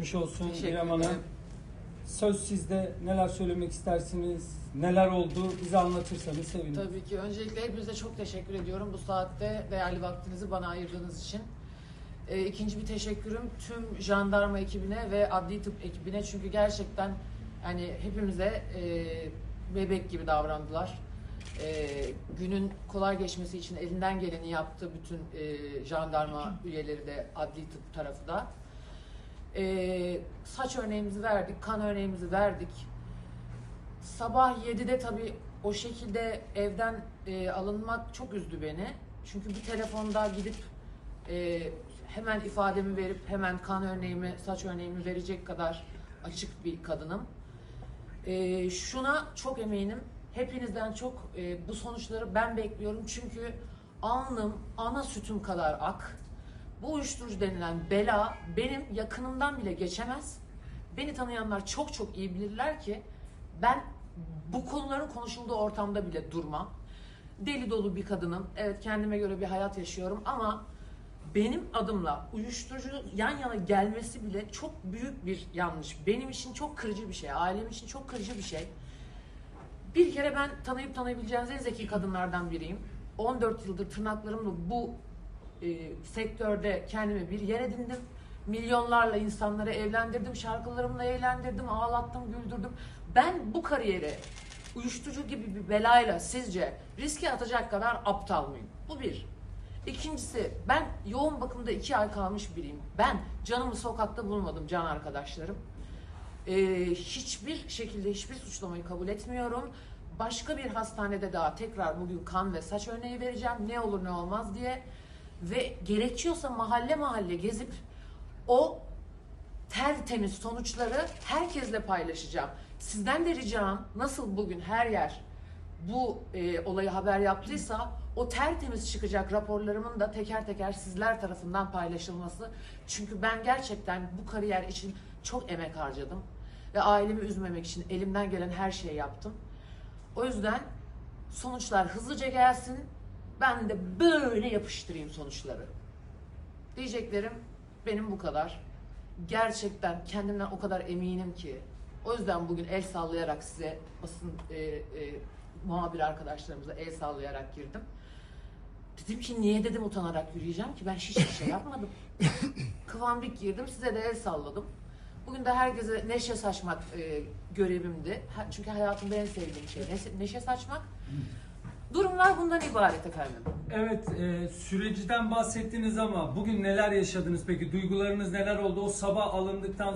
Geçmiş olsun Teşekkür İrem Hanım. ederim. Söz sizde. Neler söylemek istersiniz? Neler oldu? Bize anlatırsanız sevinirim. Tabii ki. Öncelikle hepinize çok teşekkür ediyorum bu saatte değerli vaktinizi bana ayırdığınız için. Ee, ikinci bir teşekkürüm tüm jandarma ekibine ve adli tıp ekibine çünkü gerçekten hani hepimize e, bebek gibi davrandılar. E, günün kolay geçmesi için elinden geleni yaptı bütün e, jandarma üyeleri de adli tıp tarafı da. E, saç örneğimizi verdik, kan örneğimizi verdik. Sabah 7'de tabii o şekilde evden e, alınmak çok üzdü beni. Çünkü bir telefonda gidip e, hemen ifademi verip hemen kan örneğimi, saç örneğimi verecek kadar açık bir kadınım. E, şuna çok eminim. Hepinizden çok e, bu sonuçları ben bekliyorum. Çünkü alnım ana sütüm kadar ak. Bu uyuşturucu denilen bela benim yakınımdan bile geçemez. Beni tanıyanlar çok çok iyi bilirler ki ben bu konuların konuşulduğu ortamda bile durmam. Deli dolu bir kadınım. Evet kendime göre bir hayat yaşıyorum ama benim adımla uyuşturucu yan yana gelmesi bile çok büyük bir yanlış. Benim için çok kırıcı bir şey. Ailem için çok kırıcı bir şey. Bir kere ben tanıyıp tanıyabileceğiniz en zeki kadınlardan biriyim. 14 yıldır tırnaklarımla bu e, sektörde kendime bir yer edindim. Milyonlarla insanları evlendirdim, şarkılarımla eğlendirdim, ağlattım, güldürdüm. Ben bu kariyere uyuşturucu gibi bir belayla sizce riske atacak kadar aptal mıyım? Bu bir. İkincisi ben yoğun bakımda iki ay kalmış biriyim. Ben canımı sokakta bulmadım can arkadaşlarım. Ee, hiçbir şekilde hiçbir suçlamayı kabul etmiyorum. Başka bir hastanede daha tekrar bugün kan ve saç örneği vereceğim. Ne olur ne olmaz diye. Ve gerekiyorsa mahalle mahalle gezip o tertemiz sonuçları herkesle paylaşacağım. Sizden de ricam nasıl bugün her yer bu e, olayı haber yaptıysa o tertemiz çıkacak raporlarımın da teker teker sizler tarafından paylaşılması. Çünkü ben gerçekten bu kariyer için çok emek harcadım ve ailemi üzmemek için elimden gelen her şeyi yaptım. O yüzden sonuçlar hızlıca gelsin. Ben de böyle yapıştırayım sonuçları. Diyeceklerim benim bu kadar. Gerçekten kendimden o kadar eminim ki. O yüzden bugün el sallayarak size basın e, e, muhabir arkadaşlarımıza el sallayarak girdim. Dedim ki niye dedim utanarak yürüyeceğim ki ben hiçbir şey yapmadım. Kıvamlık girdim size de el salladım. Bugün de herkese neşe saçmak e, görevimdi. Ha- çünkü hayatımda en sevdiğim şey neşe, neşe saçmak. Durumlar bundan ibaret efendim. Evet, e, süreciden bahsettiniz ama bugün neler yaşadınız peki? Duygularınız neler oldu? O sabah alındıktan